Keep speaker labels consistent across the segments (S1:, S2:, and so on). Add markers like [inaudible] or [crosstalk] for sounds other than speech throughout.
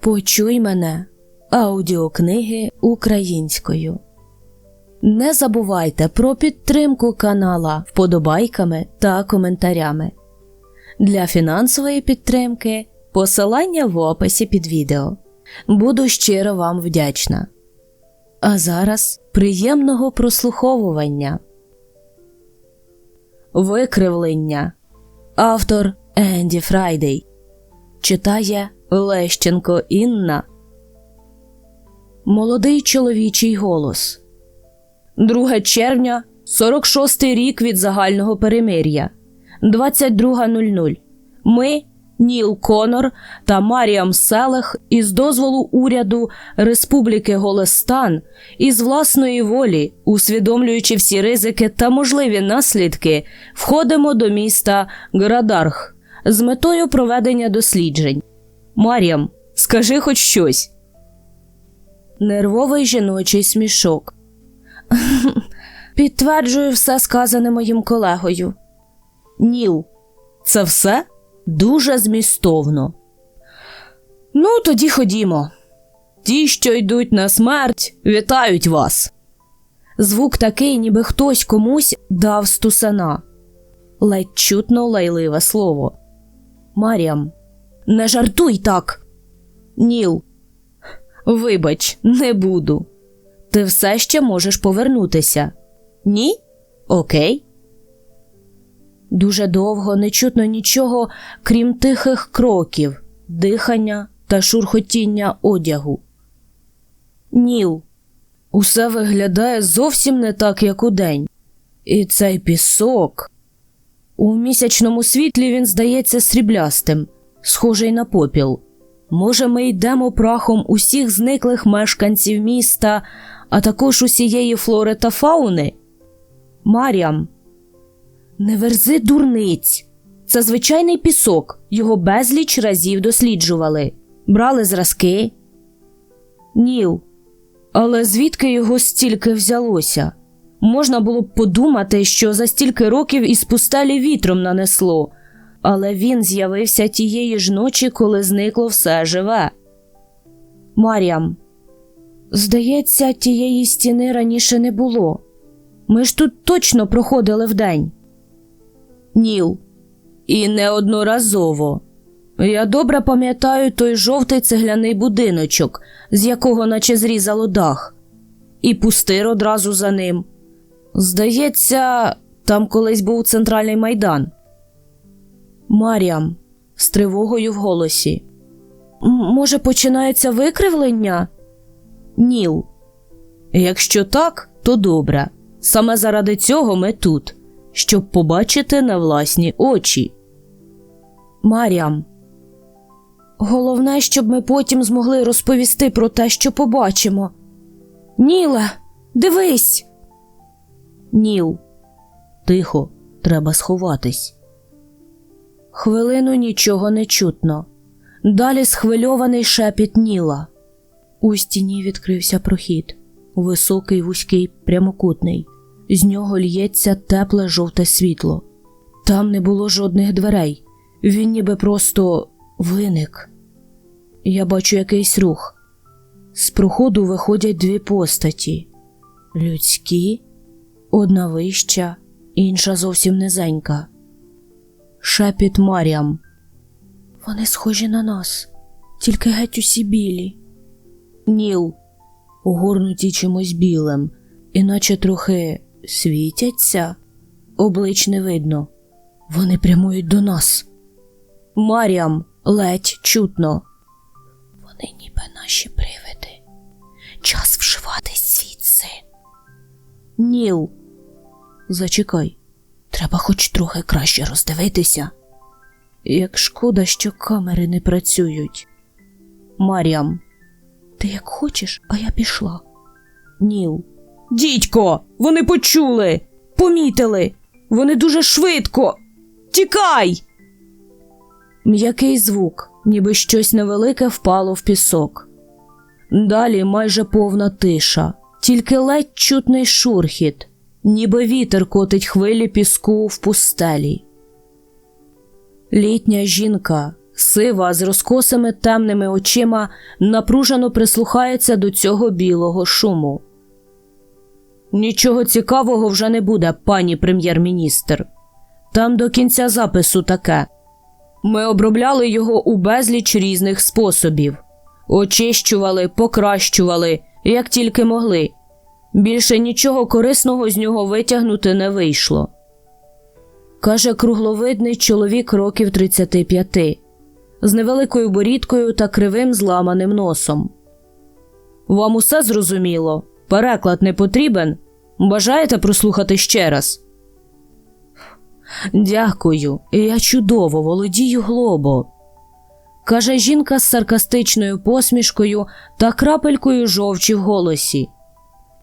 S1: Почуй мене аудіокниги українською. Не забувайте про підтримку канала вподобайками та коментарями. Для фінансової підтримки посилання в описі під відео. Буду щиро вам вдячна. А зараз приємного прослуховування. Викривлення. Автор Енді Фрайдей. Читає Лещенко Інна. Молодий чоловічий голос. 2 червня, 46-й рік від загального перемир'я. 22.00. Ми, Ніл Конор та Маріам Селех із дозволу уряду Республіки Голестан із власної волі, усвідомлюючи всі ризики та можливі наслідки, входимо до міста Градарх з метою проведення досліджень. Маріам, скажи хоч щось. Нервовий жіночий смішок. [laughs] Підтверджую все сказане моїм колегою. Ніл, це все дуже змістовно. Ну, тоді ходімо. Ті, що йдуть на смерть, вітають вас. Звук такий, ніби хтось комусь дав стусана. Ледь чутно лайливе слово. Маріам, не жартуй так. Ніл, вибач, не буду. Ти все ще можеш повернутися. Ні? Окей. Дуже довго не чутно нічого, крім тихих кроків, дихання та шурхотіння одягу. Ніл, усе виглядає зовсім не так, як удень. І цей пісок. У місячному світлі він здається сріблястим, схожий на попіл. Може, ми йдемо прахом усіх зниклих мешканців міста, а також усієї флори та фауни? Маріам, не верзи дурниць. Це звичайний пісок, його безліч разів досліджували, брали зразки. Ніл, але звідки його стільки взялося? Можна було б подумати, що за стільки років із пустелі вітром нанесло, але він з'явився тієї ж ночі, коли зникло все живе. Маріам, здається, тієї стіни раніше не було. Ми ж тут точно проходили вдень. Ніл. І неодноразово. Я добре пам'ятаю той жовтий цегляний будиночок, з якого наче зрізало дах, і пустир одразу за ним. Здається, там колись був центральний майдан. Маріам з тривогою в голосі. Може, починається викривлення? Ніл. Якщо так, то добре. Саме заради цього ми тут, щоб побачити на власні очі. Маріам. Головне, щоб ми потім змогли розповісти про те, що побачимо. Ніле, дивись. Ніл. Тихо, треба сховатись. Хвилину нічого не чутно. Далі схвильований шепіт Ніла. У стіні відкрився прохід, високий, вузький, прямокутний. З нього лється тепле жовте світло. Там не було жодних дверей. Він ніби просто виник. Я бачу якийсь рух. З проходу виходять дві постаті: людські, одна вища, інша зовсім низенька. Шепіт Маріам. Вони схожі на нас, тільки геть усі білі. Ніл, огорнуті чимось білим, іначе трохи світяться, облич не видно. Вони прямують до нас. Маріам ледь чутно. Вони ніби наші привиди. Час вшиватись звідси. Ніл. Зачекай. Треба хоч трохи краще роздивитися. Як шкода, що камери не працюють. Маріам. Ти як хочеш, а я пішла. Ніл. Дідько, вони почули, помітили. Вони дуже швидко. Тікай. М'який звук, ніби щось невелике впало в пісок. Далі майже повна тиша, тільки ледь чутний шурхіт, ніби вітер котить хвилі піску в пустелі. Літня жінка Сива з розкосими темними очима напружено прислухається до цього білого шуму. Нічого цікавого вже не буде, пані прем'єр-міністр. Там до кінця запису таке. Ми обробляли його у безліч різних способів, очищували, покращували, як тільки могли. Більше нічого корисного з нього витягнути не вийшло. Каже кругловидний чоловік років 35, з невеликою борідкою та кривим зламаним носом. Вам усе зрозуміло? Переклад не потрібен? Бажаєте прослухати ще раз? Дякую, я чудово володію глобо. каже жінка з саркастичною посмішкою та крапелькою жовчі в голосі.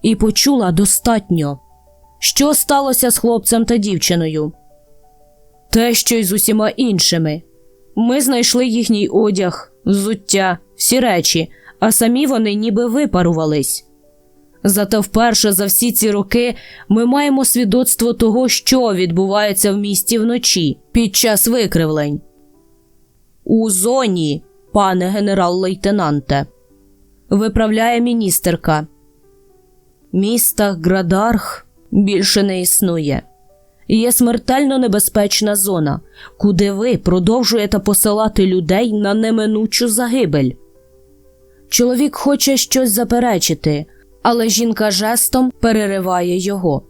S1: І почула достатньо. Що сталося з хлопцем та дівчиною? Те, що й з усіма іншими. Ми знайшли їхній одяг, взуття, всі речі, а самі вони ніби випарувались. Зате вперше за всі ці роки ми маємо свідоцтво того, що відбувається в місті вночі під час викривлень. У зоні, пане генерал-лейтенанте, виправляє міністерка. Міста Градарх більше не існує. Є смертельно небезпечна зона, куди ви продовжуєте посилати людей на неминучу загибель. Чоловік хоче щось заперечити, але жінка жестом перериває його.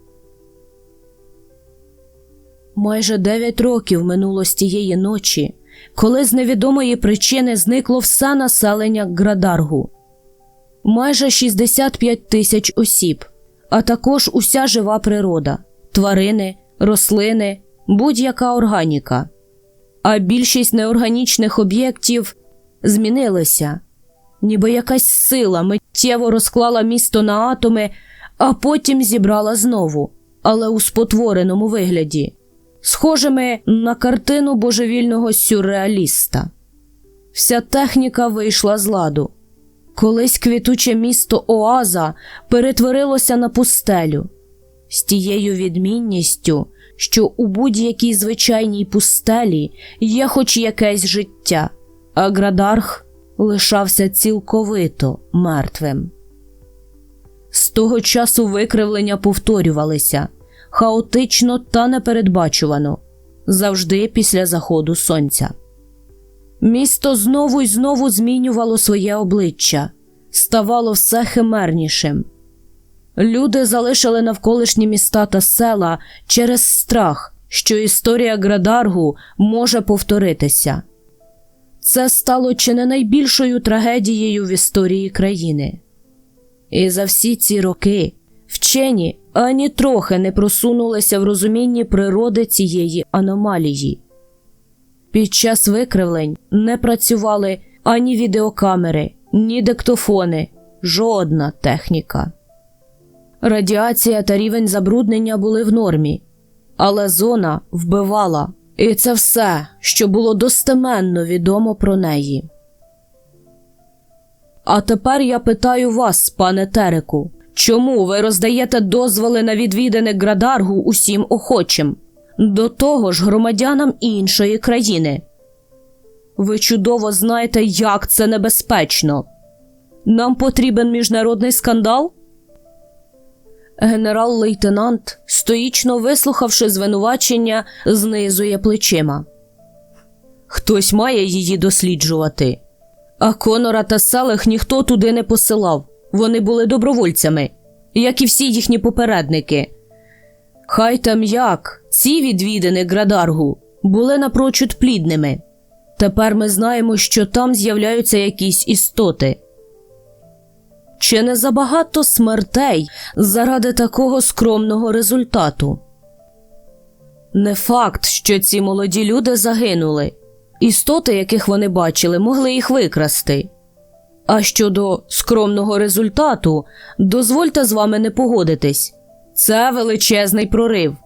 S1: Майже дев'ять років минуло з тієї ночі, коли з невідомої причини зникло все населення Градаргу. Майже 65 тисяч осіб, а також уся жива природа, тварини, рослини, будь-яка органіка. А більшість неорганічних об'єктів змінилися, ніби якась сила миттєво розклала місто на атоми, а потім зібрала знову, але у спотвореному вигляді, схожими на картину божевільного сюрреаліста. Вся техніка вийшла з ладу. Колись квітуче місто Оаза перетворилося на пустелю з тією відмінністю, що у будь-якій звичайній пустелі є хоч якесь життя, а Градарх лишався цілковито мертвим. З того часу викривлення повторювалися хаотично та непередбачувано, завжди після заходу сонця. Місто знову й знову змінювало своє обличчя, ставало все химернішим. Люди залишили навколишні міста та села через страх, що історія Градаргу може повторитися. Це стало чи не найбільшою трагедією в історії країни. І за всі ці роки вчені ані трохи не просунулися в розумінні природи цієї аномалії. Під час викривлень не працювали ані відеокамери, ні диктофони, жодна техніка. Радіація та рівень забруднення були в нормі, але зона вбивала, і це все, що було достеменно відомо про неї. А тепер я питаю вас, пане Тереку, чому ви роздаєте дозволи на відвідини Градаргу усім охочим, до того ж громадянам іншої країни? Ви чудово знаєте, як це небезпечно. Нам потрібен міжнародний скандал? Генерал-лейтенант, стоїчно вислухавши звинувачення, знизує плечима. Хтось має її досліджувати. А Конора та Селех ніхто туди не посилав. Вони були добровольцями, як і всі їхні попередники. Хай там як, ці відвідини Градаргу були напрочуд плідними. Тепер ми знаємо, що там з'являються якісь істоти. Чи не забагато смертей заради такого скромного результату? Не факт, що ці молоді люди загинули. Істоти, яких вони бачили, могли їх викрасти. А щодо скромного результату, дозвольте з вами не погодитись це величезний прорив.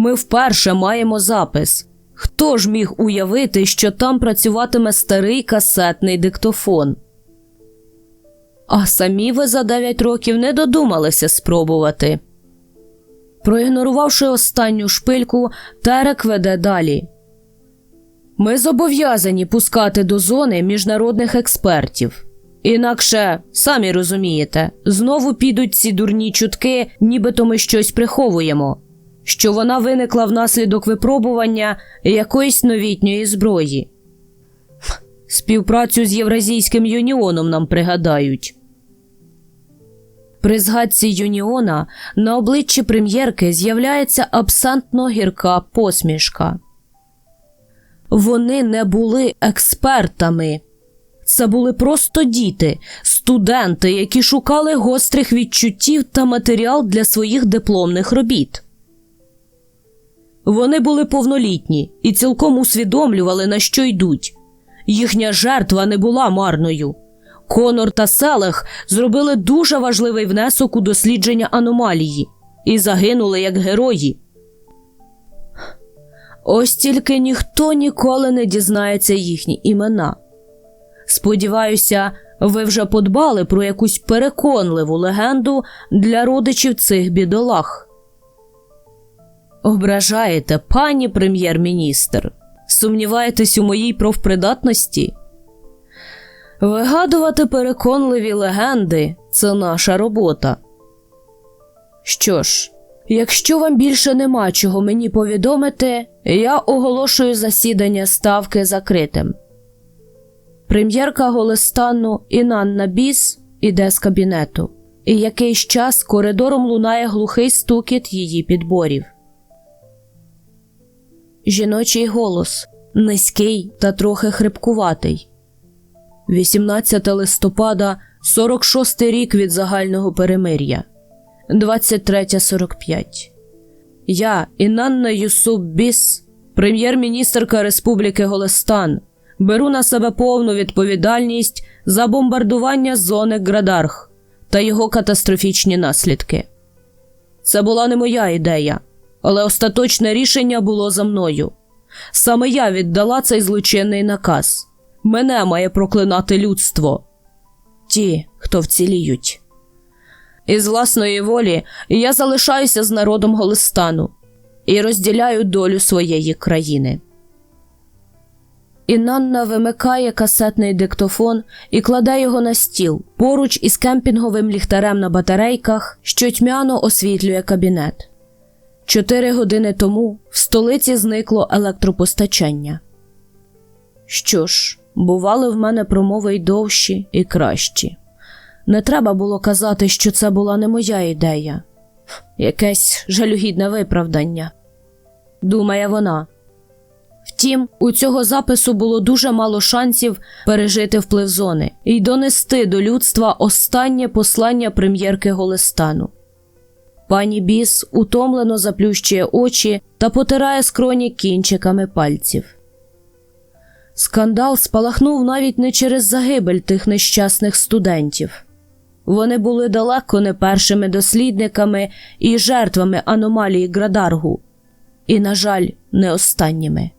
S1: Ми вперше маємо запис. Хто ж міг уявити, що там працюватиме старий касетний диктофон? А самі ви за 9 років не додумалися спробувати. Проігнорувавши останню шпильку, Терек веде далі. Ми зобов'язані пускати до зони міжнародних експертів. Інакше, самі розумієте, знову підуть ці дурні чутки, нібито ми щось приховуємо, що вона виникла внаслідок випробування якоїсь новітньої зброї. Співпрацю з Євразійським юніоном нам пригадають. При згадці юніона на обличчі прем'єрки з'являється абсентно гірка посмішка. Вони не були експертами. Це були просто діти, студенти, які шукали гострих відчуттів та матеріал для своїх дипломних робіт. Вони були повнолітні і цілком усвідомлювали, на що йдуть. Їхня жертва не була марною. Конор та Селех зробили дуже важливий внесок у дослідження аномалії і загинули як герої. Ось тільки ніхто ніколи не дізнається їхні імена. Сподіваюся, ви вже подбали про якусь переконливу легенду для родичів цих бідолах. Ображаєте, пані прем'єр-міністр. Сумніваєтесь у моїй профпридатності? Вигадувати переконливі легенди це наша робота. Що ж, якщо вам більше нема чого мені повідомити, я оголошую засідання ставки закритим. Прем'єрка Голестану Інанна Біс іде з кабінету, і якийсь час коридором лунає глухий стукіт її підборів. Жіночий голос низький та трохи хрипкуватий. 18 листопада, 46 рік від загального перемир'я, 23.45. Я, Інанна Юсуп Біс, прем'єр-міністрка Республіки Голестан, беру на себе повну відповідальність за бомбардування зони Градарх та його катастрофічні наслідки. Це була не моя ідея, але остаточне рішення було за мною. Саме я віддала цей злочинний наказ. Мене має проклинати людство. Ті, хто вціліють. Із власної волі я залишаюся з народом Голестану і розділяю долю своєї країни. Інанна вимикає касетний диктофон і кладе його на стіл поруч із кемпінговим ліхтарем на батарейках, що тьмяно освітлює кабінет. Чотири години тому в столиці зникло електропостачання. Що ж, бували в мене промови й довші, і кращі. Не треба було казати, що це була не моя ідея, якесь жалюгідне виправдання, думає вона. Втім, у цього запису було дуже мало шансів пережити вплив зони і донести до людства останнє послання прем'єрки Голестану. Пані Біс утомлено заплющує очі та потирає скроні кінчиками пальців. Скандал спалахнув навіть не через загибель тих нещасних студентів. Вони були далеко не першими дослідниками і жертвами аномалії Градаргу, і, на жаль, не останніми,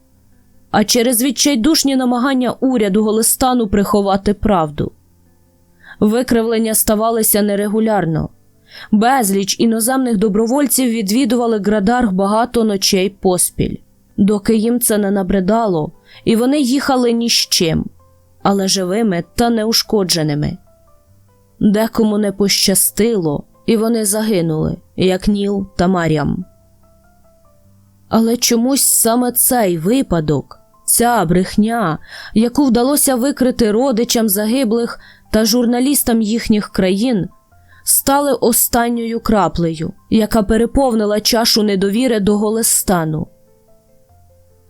S1: а через відчайдушні намагання уряду Голестану приховати правду. Викривлення ставалися нерегулярно. Безліч іноземних добровольців відвідували Градарг багато ночей поспіль, доки їм це не набридало, і вони їхали ні з чим, але живими та неушкодженими. Декому не пощастило, і вони загинули, як Ніл та Марям. Але чомусь саме цей випадок, ця брехня, яку вдалося викрити родичам загиблих та журналістам їхніх країн, стали останньою краплею, яка переповнила чашу недовіри до Голестану.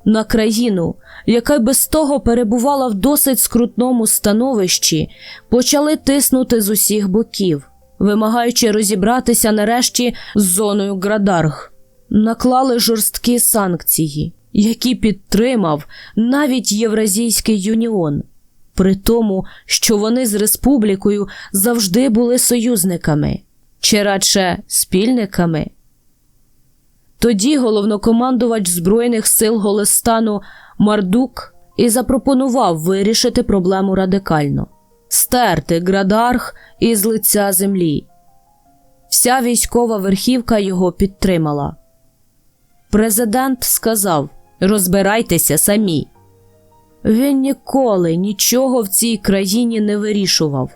S1: На країну, яка й без того перебувала в досить скрутному становищі, почали тиснути з усіх боків, вимагаючи розібратися нарешті з зоною Градарг. Наклали жорсткі санкції, які підтримав навіть Євразійський юніон, при тому, що вони з республікою завжди були союзниками, чи радше спільниками. Тоді головнокомандувач Збройних сил Голестану Мардук і запропонував вирішити проблему радикально стерти Градарх із лиця землі. Вся військова верхівка його підтримала. Президент сказав: Розбирайтеся самі. Він ніколи нічого в цій країні не вирішував.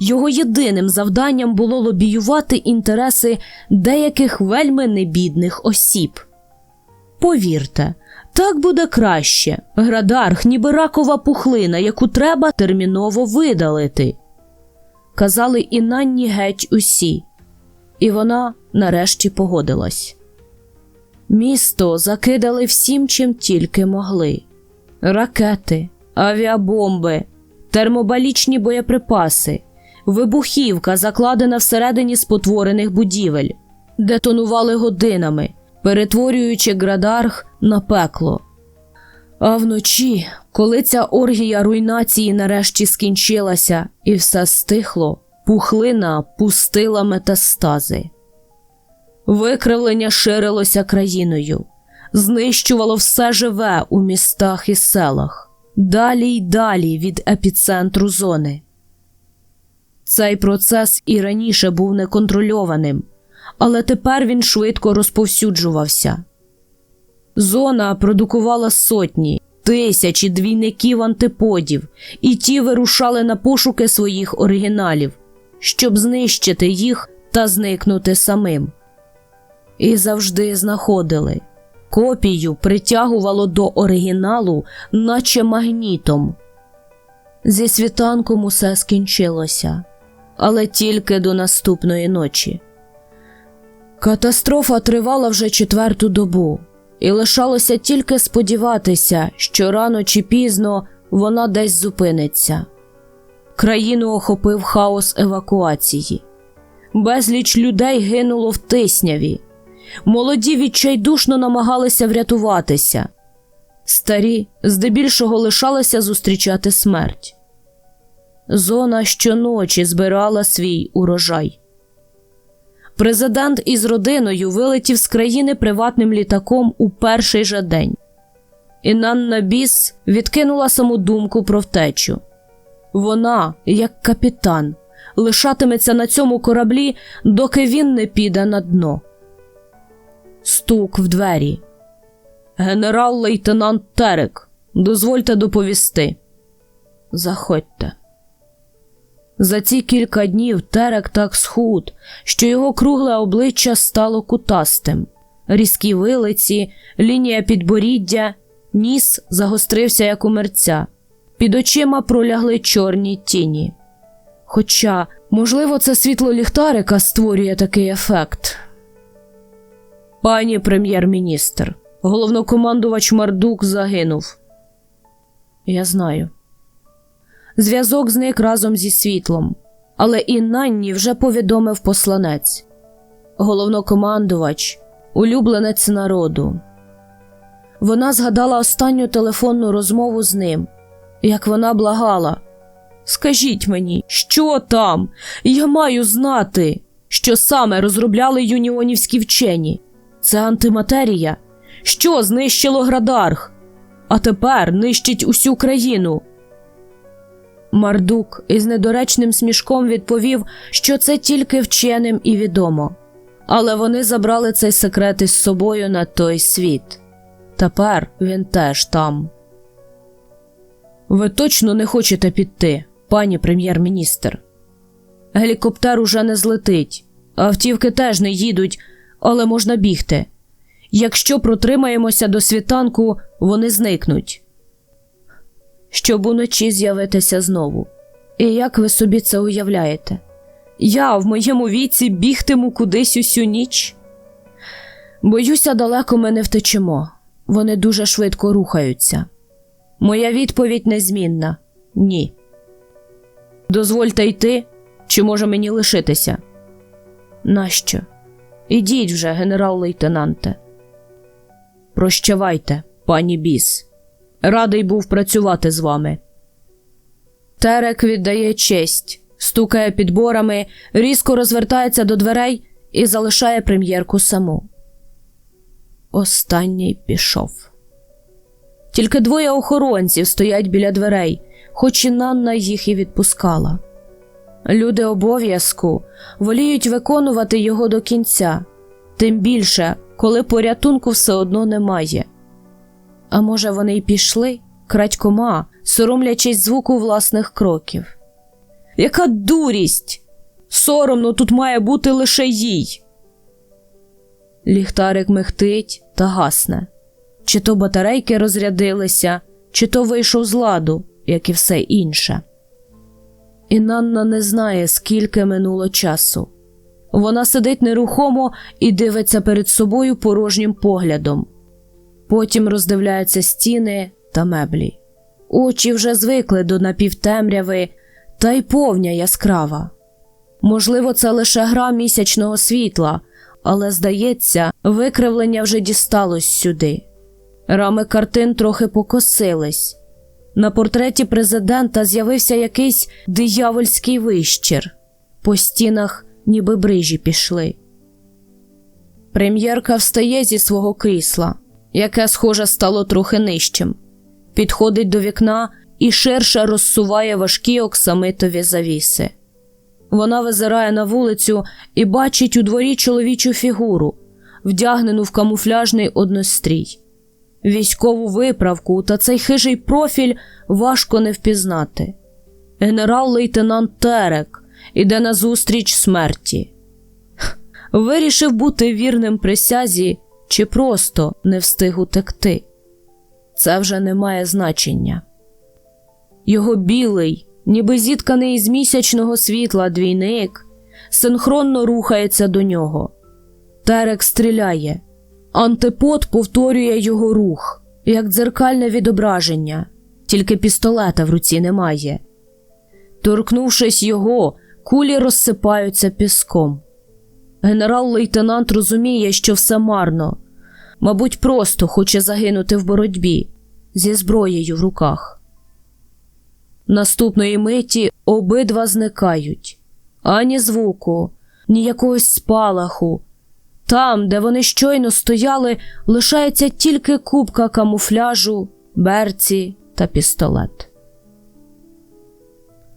S1: Його єдиним завданням було лобіювати інтереси деяких вельми небідних осіб. Повірте, так буде краще. Градарх, ніби ракова пухлина, яку треба терміново видалити. Казали і Нанні геть усі, і вона нарешті погодилась. Місто закидали всім, чим тільки могли: ракети, авіабомби, термобалічні боєприпаси, вибухівка, закладена всередині спотворених будівель, детонували годинами, перетворюючи Градарх на пекло. А вночі, коли ця оргія руйнації нарешті скінчилася і все стихло, пухлина пустила метастази. Викривлення ширилося країною, знищувало все живе у містах і селах, далі й далі від епіцентру зони. Цей процес і раніше був неконтрольованим, але тепер він швидко розповсюджувався. Зона продукувала сотні, тисячі двійників антиподів, і ті вирушали на пошуки своїх оригіналів, щоб знищити їх та зникнути самим. І завжди знаходили. Копію притягувало до оригіналу, наче магнітом. Зі світанком усе скінчилося, але тільки до наступної ночі. Катастрофа тривала вже четверту добу, і лишалося тільки сподіватися, що рано чи пізно вона десь зупиниться. Країну охопив хаос евакуації. Безліч людей гинуло в тисняві. Молоді відчайдушно намагалися врятуватися. Старі здебільшого лишалися зустрічати смерть. Зона щоночі збирала свій урожай. Президент із родиною вилетів з країни приватним літаком у перший же день. Інанна Біс відкинула саму думку про втечу. Вона, як капітан, лишатиметься на цьому кораблі, доки він не піде на дно. Стук в двері. Генерал-лейтенант Терек, дозвольте доповісти. Заходьте. За ці кілька днів Терек так схуд, що його кругле обличчя стало кутастим. Різкі вилиці, лінія підборіддя, ніс загострився, як у мерця. Під очима пролягли чорні тіні. Хоча, можливо, це світло ліхтарика створює такий ефект. Пані прем'єр-міністр, головнокомандувач Мардук загинув. Я знаю. Зв'язок зник разом зі світлом, але і Нанні вже повідомив посланець головнокомандувач, улюбленець народу. Вона згадала останню телефонну розмову з ним, як вона благала. Скажіть мені, що там? Я маю знати, що саме розробляли юніонівські вчені. Це антиматерія, що знищило Градарх, а тепер нищить усю країну. Мардук із недоречним смішком відповів, що це тільки вченим і відомо, але вони забрали цей секрет із собою на той світ. Тепер він теж там. Ви точно не хочете піти, пані прем'єр-міністр. Гелікоптер уже не злетить, автівки теж не їдуть, але можна бігти. Якщо протримаємося до світанку, вони зникнуть. Щоб уночі з'явитися знову. І як ви собі це уявляєте? Я в моєму віці бігтиму кудись усю ніч? Боюся, далеко ми не втечемо. Вони дуже швидко рухаються. Моя відповідь незмінна ні. Дозвольте йти, чи може мені лишитися? Нащо? Ідіть вже, генерал-лейтенанте. Прощавайте, пані біс. Радий був працювати з вами. Терек віддає честь, стукає підборами, різко розвертається до дверей і залишає прем'єрку саму. Останній пішов. Тільки двоє охоронців стоять біля дверей, хоч і Нанна їх і відпускала. Люди обов'язку воліють виконувати його до кінця, тим більше, коли порятунку все одно немає. А може, вони й пішли, крадькома, соромлячись звуку власних кроків. Яка дурість! Соромно тут має бути лише їй. Ліхтарик мехтить та гасне. Чи то батарейки розрядилися, чи то вийшов з ладу, як і все інше. І Нанна не знає, скільки минуло часу. Вона сидить нерухомо і дивиться перед собою порожнім поглядом. Потім роздивляються стіни та меблі. Очі вже звикли до напівтемряви, та й повня яскрава. Можливо, це лише гра місячного світла, але, здається, викривлення вже дісталось сюди. Рами картин трохи покосились. На портреті президента з'явився якийсь диявольський вищір. По стінах ніби брижі пішли. Прем'єрка встає зі свого крісла, яке, схоже, стало трохи нижчим, підходить до вікна і ширше розсуває важкі оксамитові завіси. Вона визирає на вулицю і бачить у дворі чоловічу фігуру, вдягнену в камуфляжний однострій. Військову виправку та цей хижий профіль важко не впізнати. Генерал-лейтенант Терек іде назустріч смерті. Вирішив бути вірним присязі чи просто не встиг утекти. Це вже не має значення. Його білий, ніби зітканий із місячного світла двійник, синхронно рухається до нього. Терек стріляє. Антипод повторює його рух, як дзеркальне відображення, тільки пістолета в руці немає. Торкнувшись його, кулі розсипаються піском. Генерал-лейтенант розуміє, що все марно, мабуть, просто хоче загинути в боротьбі зі зброєю в руках. Наступної миті обидва зникають ані звуку, ні якогось спалаху. Там, де вони щойно стояли, лишається тільки купка камуфляжу, берці та пістолет.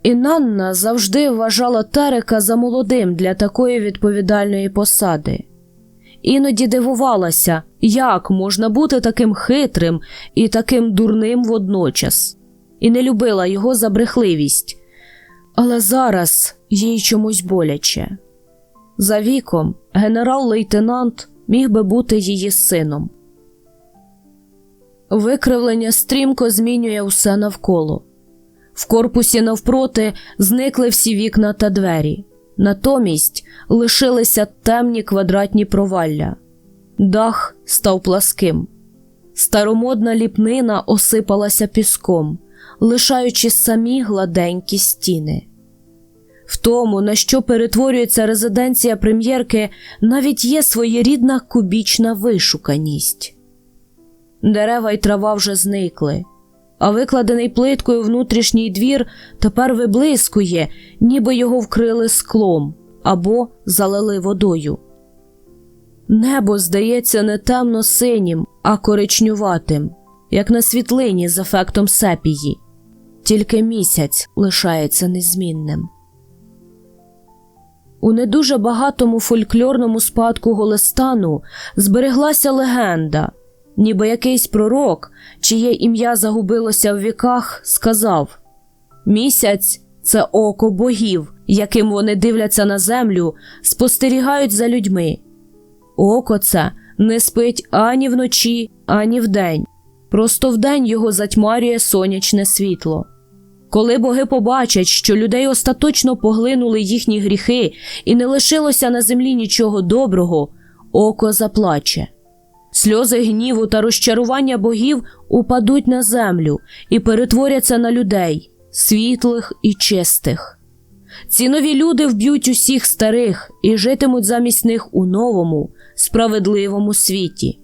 S1: І Нанна завжди вважала Терека за молодим для такої відповідальної посади. Іноді дивувалася, як можна бути таким хитрим і таким дурним водночас, і не любила його за брехливість. Але зараз їй чомусь боляче. За віком генерал-лейтенант міг би бути її сином. Викривлення стрімко змінює усе навколо. В корпусі навпроти зникли всі вікна та двері, натомість лишилися темні квадратні провалля. Дах став пласким. Старомодна ліпнина осипалася піском, лишаючи самі гладенькі стіни. В тому, на що перетворюється резиденція прем'єрки, навіть є своєрідна кубічна вишуканість. Дерева й трава вже зникли, а викладений плиткою внутрішній двір тепер виблискує, ніби його вкрили склом або залили водою. Небо здається не темно синім, а коричнюватим, як на світлині з ефектом сепії, тільки місяць лишається незмінним. У не дуже багатому фольклорному спадку Голестану збереглася легенда, ніби якийсь пророк, чиє ім'я загубилося в віках, сказав Місяць це око богів, яким вони дивляться на землю, спостерігають за людьми. Око це не спить ані вночі, ані вдень. Просто вдень його затьмарює сонячне світло. Коли боги побачать, що людей остаточно поглинули їхні гріхи і не лишилося на землі нічого доброго, око заплаче. Сльози гніву та розчарування богів упадуть на землю і перетворяться на людей, світлих і чистих. Ці нові люди вб'ють усіх старих і житимуть замість них у новому, справедливому світі.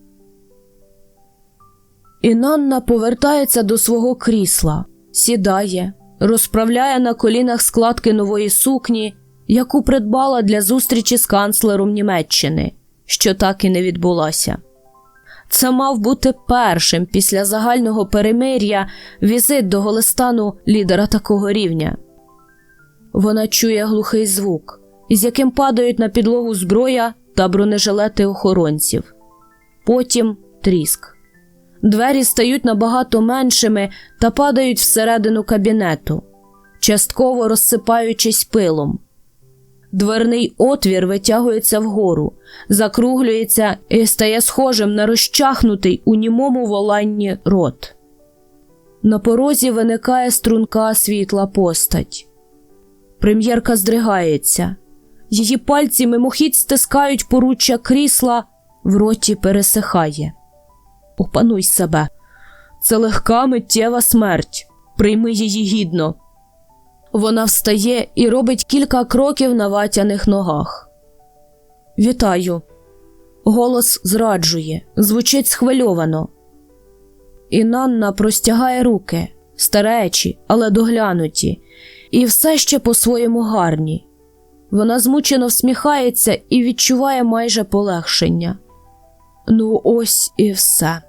S1: Інанна повертається до свого крісла, сідає, розправляє на колінах складки нової сукні, яку придбала для зустрічі з канцлером Німеччини, що так і не відбулася. Це мав бути першим після загального перемир'я візит до Голестану лідера такого рівня. Вона чує глухий звук, із яким падають на підлогу зброя та бронежилети охоронців. Потім тріск. Двері стають набагато меншими та падають всередину кабінету, частково розсипаючись пилом. Дверний отвір витягується вгору, закруглюється і стає схожим на розчахнутий у німому воланні рот. На порозі виникає струнка світла постать. Прем'єрка здригається. Її пальці мимохідь стискають поруччя крісла, в роті пересихає. Опануй себе. Це легка миттєва смерть. Прийми її гідно. Вона встає і робить кілька кроків на ватяних ногах. Вітаю. Голос зраджує, звучить схвильовано. І Нанна простягає руки, старечі, але доглянуті, і все ще по-своєму гарні. Вона змучено всміхається і відчуває майже полегшення. Ну, ось і все.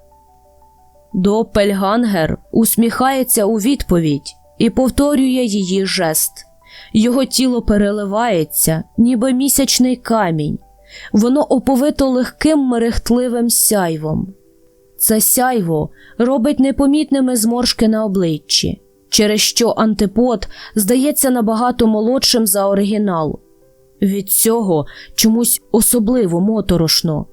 S1: Допельгангер усміхається у відповідь і повторює її жест. Його тіло переливається, ніби місячний камінь. Воно оповито легким мерехтливим сяйвом. Це сяйво робить непомітними зморшки на обличчі, через що антипод здається набагато молодшим за оригінал. Від цього чомусь особливо моторошно.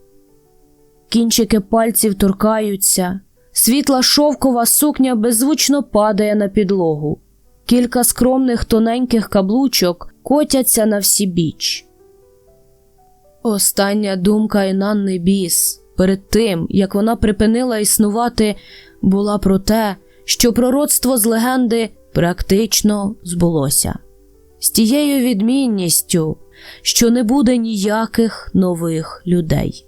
S1: Кінчики пальців торкаються, світла шовкова сукня беззвучно падає на підлогу. Кілька скромних тоненьких каблучок котяться на всі біч. Остання думка Інанни Біс перед тим, як вона припинила існувати, була про те, що пророцтво з легенди практично збулося. З тією відмінністю, що не буде ніяких нових людей.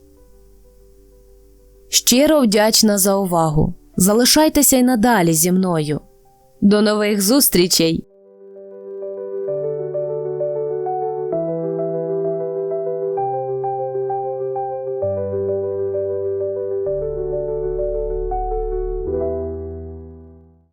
S1: Щиро вдячна за увагу. Залишайтеся й надалі зі мною. До нових зустрічей!